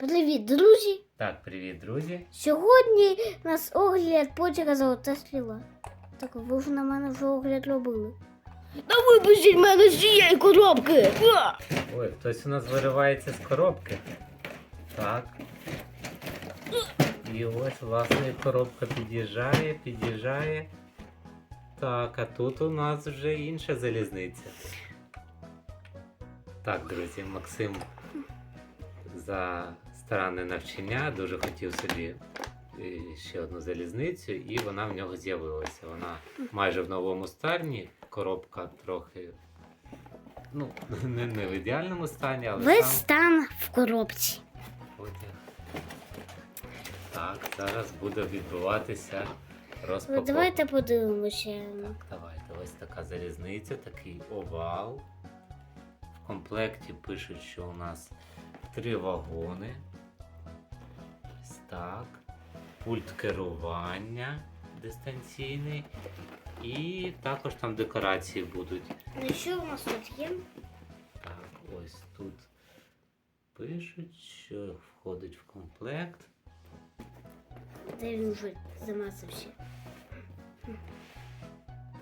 Привіт, друзі! Так, привіт, друзі. Сьогодні у нас огляд потяга золота стріла. Так, ви вже на мене вже огляд робили. Та випустіть мене з цієї коробки! А! Ой, хтось у нас виривається з коробки. Так. І ось, власне, коробка під'їжджає, під'їжджає. Так, а тут у нас вже інша залізниця. Так, друзі, Максим за старанне навчання дуже хотів собі е, ще одну залізницю, і вона в нього з'явилася. Вона майже в новому стані, коробка трохи. Ну, не, не в ідеальному стані, але Весь сам стан в коробці. потяг. Так, зараз буде відбуватися Ви розпаковка. давайте подивимося. Так, давайте. Ось така залізниця, такий овал. В комплекті пишуть, що у нас три вагони. Так. Пульт керування дистанційний. І також там декорації будуть. Ну і що у нас тут є? Так, ось тут пишуть, що входить в комплект. Де він вже замазався?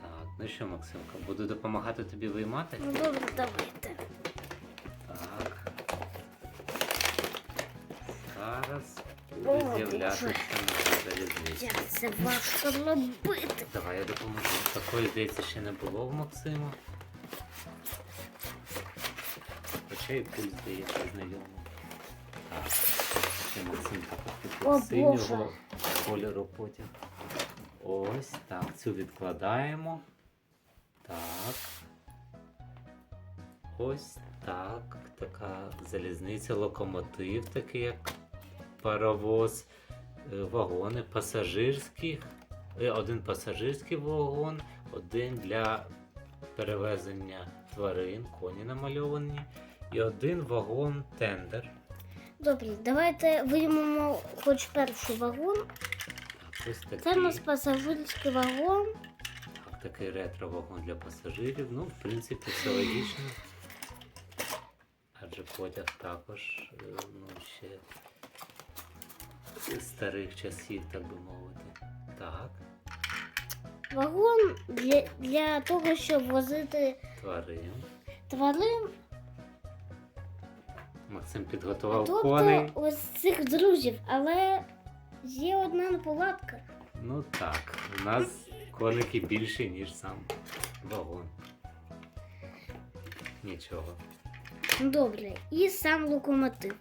Так, ну що, Максимка, буду допомагати тобі виймати? Ну добре, давайте. Так. Зараз з'являтися залізниця. Як це важко робити? Давай я допоможу. Такої, здається, ще не було в Максима. Хоча і пульт здається знайомий. Так. Ще Максим О, синього кольору потяг. Ось так. Цю відкладаємо. Так. Ось так. Така залізниця, локомотив, такий як паровоз, Е, вагони пасажирських. Е, Один пасажирський вагон, один для перевезення тварин, коні намальовані, і один вагон тендер. Добре, давайте виймемо хоч перший вагон. Ось такий, Це у нас пасажирський вагон. так, такий ретро-вагон для пасажирів. Ну, в принципі, все логічно. Адже потяг також е, ну, ще з старих часів, так би мовити. Так, Вагон для, для того, щоб возити тварин. тварин, Максим підготував тобто коней. ось цих друзів, але є одна неполадка. Ну так, у нас коники більше, ніж сам вагон. Нічого. Добре, і сам локомотив.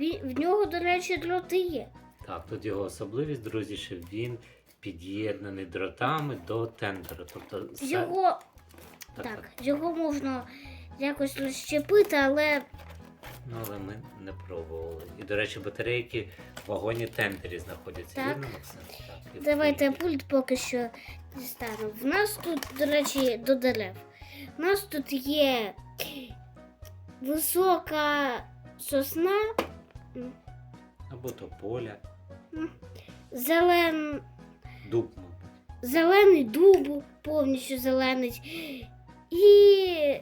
Він, в нього, до речі, дроти є. Так, тут його особливість, друзі, що він під'єднаний дротами до тендера. Тобто все- Його так, так, так. його можна якось розщепити, але Ну, але ми не пробували. І, до речі, батарейки в вагоні тендері знаходяться. Так. Вірно, Максим? Так, і в давайте пульті. пульт поки що дістану. В нас тут, до речі, до дерев. У нас тут є висока сосна, Або тополя, зелен, дуб, зелений дуб, повністю зелений. І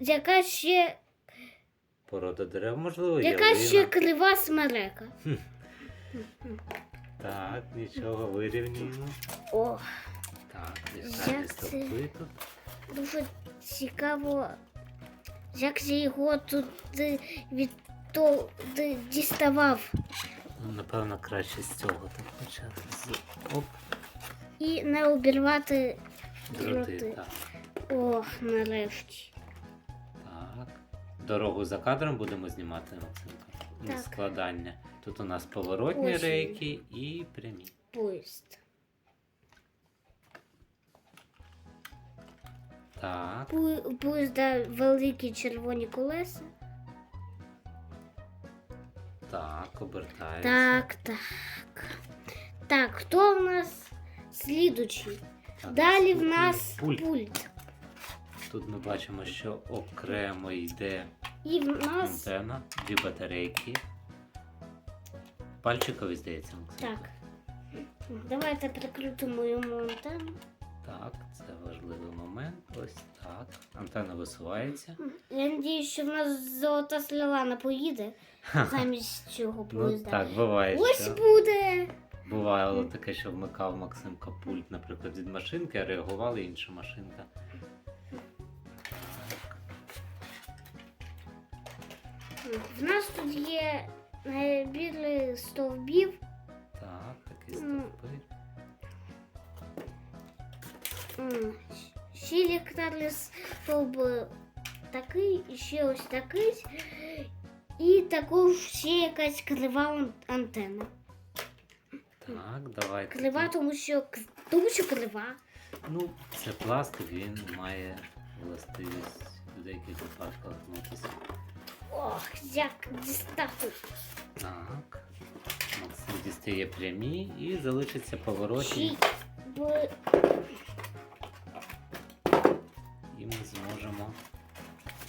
яка ще, Порода дерев, можливо, яка ялина. ще крива смерека. Так, нічого, вирівнюємо. О, Так, Як це? тут. дуже цікаво, як я його туди від туди діставав. Ну, напевно, краще з цього так почати. З... Оп, І не обірвати дроти. Так. Ох, нарешті. так. Дорогу за кадром будемо знімати, Максимка. Ну, Складання. Тут у нас поворотні Ось рейки і прямі. Поїзд. Так, поїзда великі червоні колеса. Так, обертається. Так, так. Так, хто в нас слідучий? Так, Далі в нас пульт. пульт. Тут ми бачимо, що окремо йде І в нас. антенна, дві батарейки. Пальчикові, здається, Максим. Так. Давайте прикрутимо йому антенну. Так, це важливий момент. Ось так. Антенна висувається. Я надіюсь, що в нас золота сліла не поїде замість цього Ну так, буває, Ось що буде. бувало таке, що вмикав Максимка пульт, наприклад, від машинки, а реагувала інша машинка. В нас тут є набір стовбів. Так, такий М. М, Ще ліхтарний стовб такий, і ще ось такий. І також ще якась крива ан- антенна. Так, давайте. Крива, тому що тому що крива. Ну, це пластик, він має властивість в деяких випадках гнутися. Ох, як дістати. Так. Максим дістає прямі і залишиться поворотні, б- і ми зможемо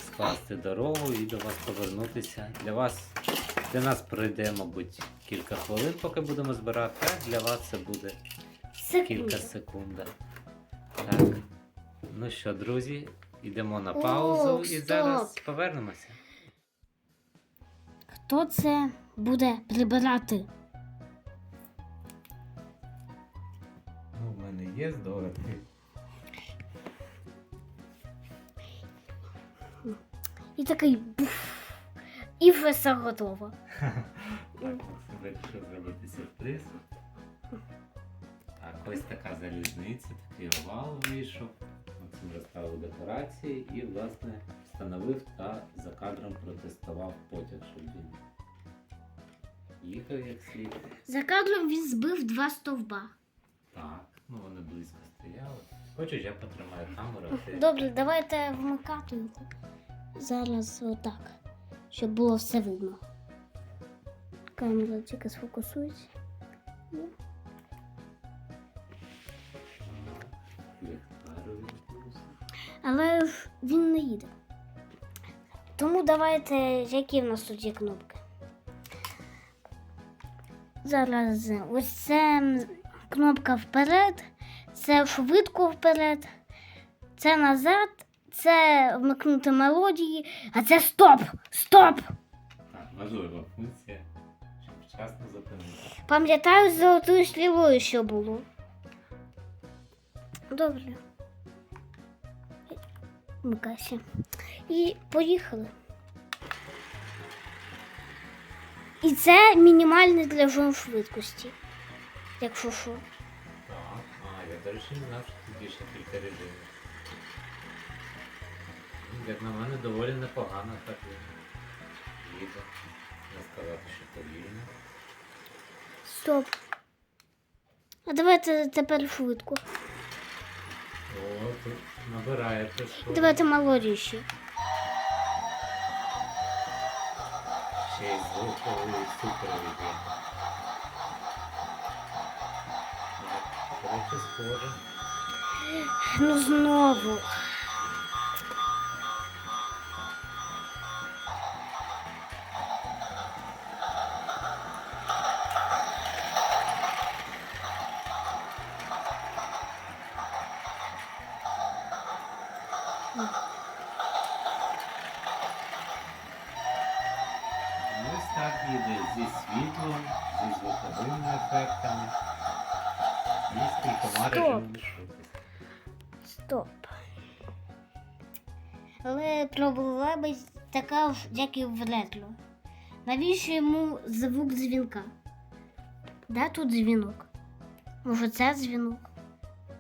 скласти дорогу і до вас повернутися. Для вас, для нас пройде, мабуть, кілька хвилин, поки будемо збирати, а для вас це буде кілька секунд. Так. Ну що, друзі, йдемо на паузу О, і стоп. зараз повернемося. Хто це буде прибирати? Ну, в мене є здогадки. І такий буф. І все готово. Так, вирішив зробити сюрприз. Так, ось така залізниця, такий овал вийшов. Максим розставив декорації і, власне, встановив та за кадром протестував потяг, щоб він їхав як слід. За кадром він збив два стовба. Так, ну вони близько стояли. Хочеш, я потримаю камеру, а ти. Добре, давайте вмикати. Зараз отак, щоб було все видно. Камера тільки сфокусується. Але він не їде. Тому давайте, які в нас тут є кнопки. Зараз ось це кнопка вперед, це швидко вперед, це назад, це вмикнути мелодії, а це стоп! Стоп! Функція, щоб вчасно зупинитися. Пам'ятаю, з золотою слівою що було. Добре. Вмикайся. І поїхали. І це мінімальний для жон швидкості. Якщо що. Так, а, я, до речі, не знав, що тут більше кілька режимів. Як на мене, доволі непогано так їде. Не сказати, що повільно. Стоп. А давайте тепер швидко. О, тут набирає прискорення. Давайте мелодію ще. Й звуковий супровід. Так, схоже. Ну знову. Так їде зі світлом, зі звуковими ефектами і з кількома Стоп. Але проблема така як і в ретро. Навіщо йому звук дзвінка? Де тут дзвінок? Може, це дзвінок?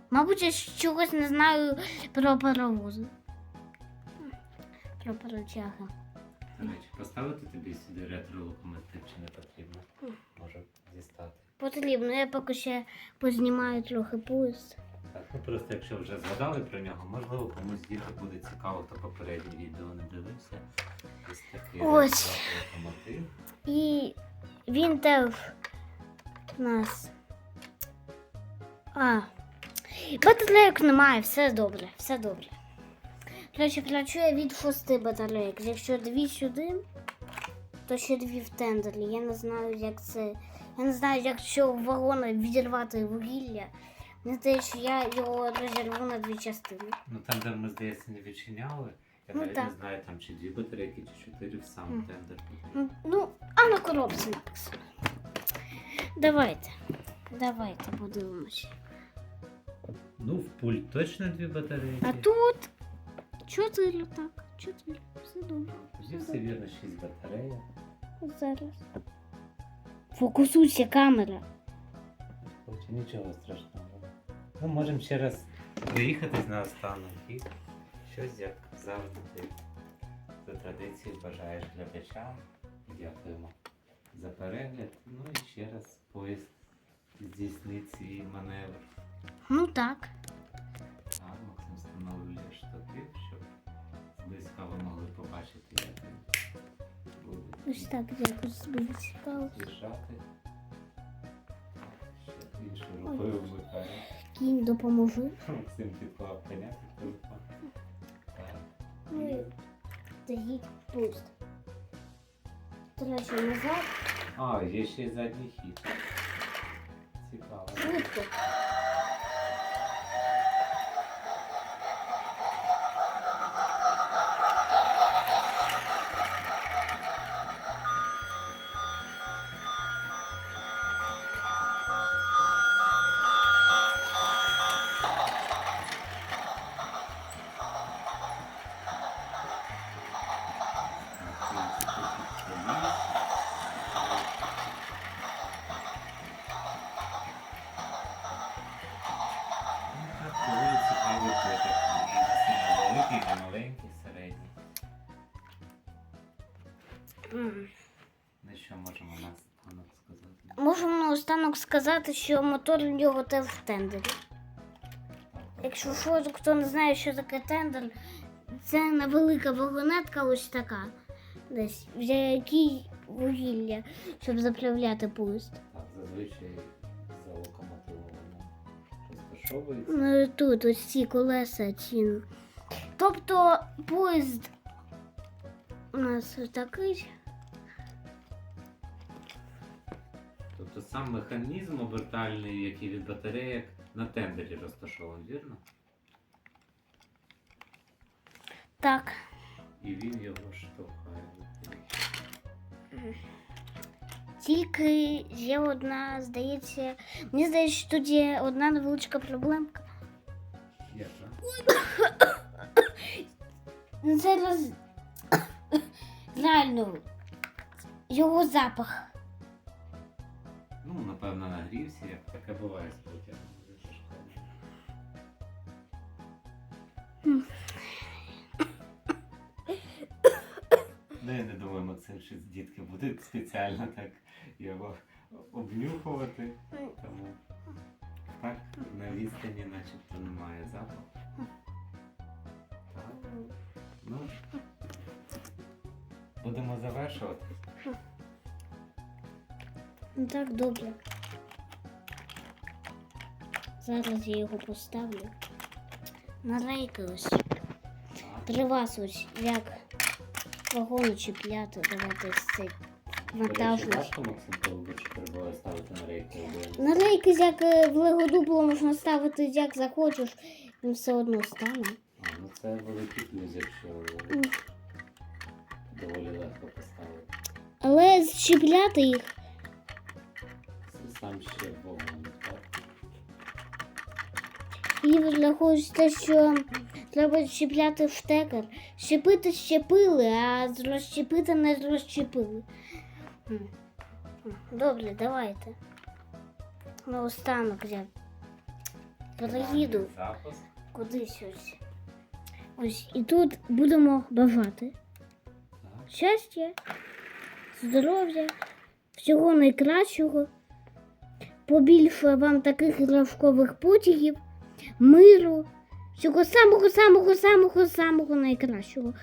Мабуть, я чогось не знаю про паровози. Про паротяги. До речі, поставити тобі сюди ретро-локомотив чи не потрібно? Може дістати. Потрібно, я поки ще познімаю трохи поїзд. Так, ну просто якщо вже згадали про нього, можливо комусь з діток буде цікаво, хто попереднє відео не дивився. Ось такий Ось. ретро-локомотив. І він теж у нас. А. Батарейок немає, все добре, все добре. Речі, працює від шести батарейок. Якщо дві сюди, то ще дві в тендері. Я не знаю, як це. Я не знаю, як що в вагони відірвати вугілля. Не те, що я його розірву на дві частини. Ну тендер ми, здається, не відчиняли. Я Ну, навіть так. не знаю, там чи дві батарейки, чи чотири в сам Мгм. тендер. Ну, Ну, а на коробці написано. Давайте. Давайте подивимося. Ну, в пульт точно дві батарейки. А тут чотири, так. Чотири. Все добре. Тоді все вірно, шість батарейок. Зараз. Фокусуйся камера. Хоче нічого страшного. Ну, можемо ще раз виїхатись на останок і щось як завжди ти за традицією бажаєш глядачам. Дякуємо за перегляд. Ну і ще раз поїзд здійснить свій маневр. Ну так. Встановлює штатив, щоб зблизька ви могли побачити, як він буде Ось так якось цікаво. з'їжджати. Ще іншу рукою вмикає. Кінь допоможи. Максим підклав коня під телефон. Ну пуст. Трачу назад. А, є ще й задній хід. Цікаво. Швидко. Наостанок сказати, що мотор в нього теж в тендері. Якщо що, хто не знає, що таке тендер, це невелика вагонетка ось така. Десь, в якій вугілля, щоб заправляти поїзд. Так, зазвичай за локомотивом розташовується. Ну, Тут ось ці колеса ці. Тобто поїзд у нас такий. Сам механізм обертальний, який від батареїк на тендері розташований, вірно? Так. І він його штовхає. Тільки є одна, здається, мені здається, що тут є одна невеличка проблемка. Так? Ну, Це роз... реально його запах. Таке буває з. Ну, я не думаю, Максим, що дітки будуть спеціально так його обнюхувати. Тому так, на відстані начебто немає запаху. Так, ну, будемо завершувати. Так, добре. Зараз я його поставлю. На рейки ось. Так. При вас ось як вагони чіпляти, давайте ось цей ставити на рейки. Як е, в лего можна ставити як захочеш, він все одно стане. А, ну це великий плюс, якщо доволі легко поставити. Але зчіпляти їх Сам ще вогонь? І те, що треба щепляти в штекер. Щепити щепили, а розщепити не розщепили. Добре, давайте. Наостанок я переїду кудись ось. Ось. І тут будемо бажати щастя, здоров'я, всього найкращого, побільше вам таких іграшкових потягів, миру, всього самого, самого, самого, самого найкращого.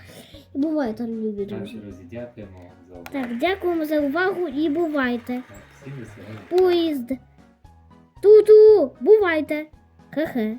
І бувайте, любі друзі. дякуємо за увагу. Так, дякуємо за увагу і бувайте. Поїзд. Ту-ту, бувайте. Хе-хе.